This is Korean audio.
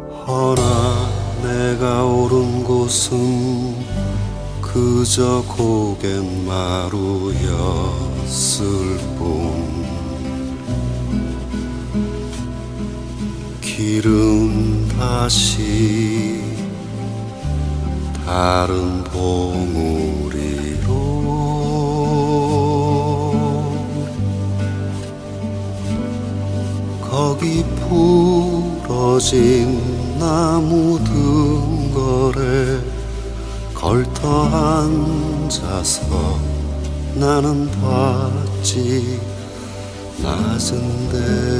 허나 내가 오른 곳은 그저 고갯 마루였을 뿐. 길은 다시 다른 봉우리로. 거기 부 러진 나무 등거래 걸터 앉아서 나는 봤지. 낮은 대로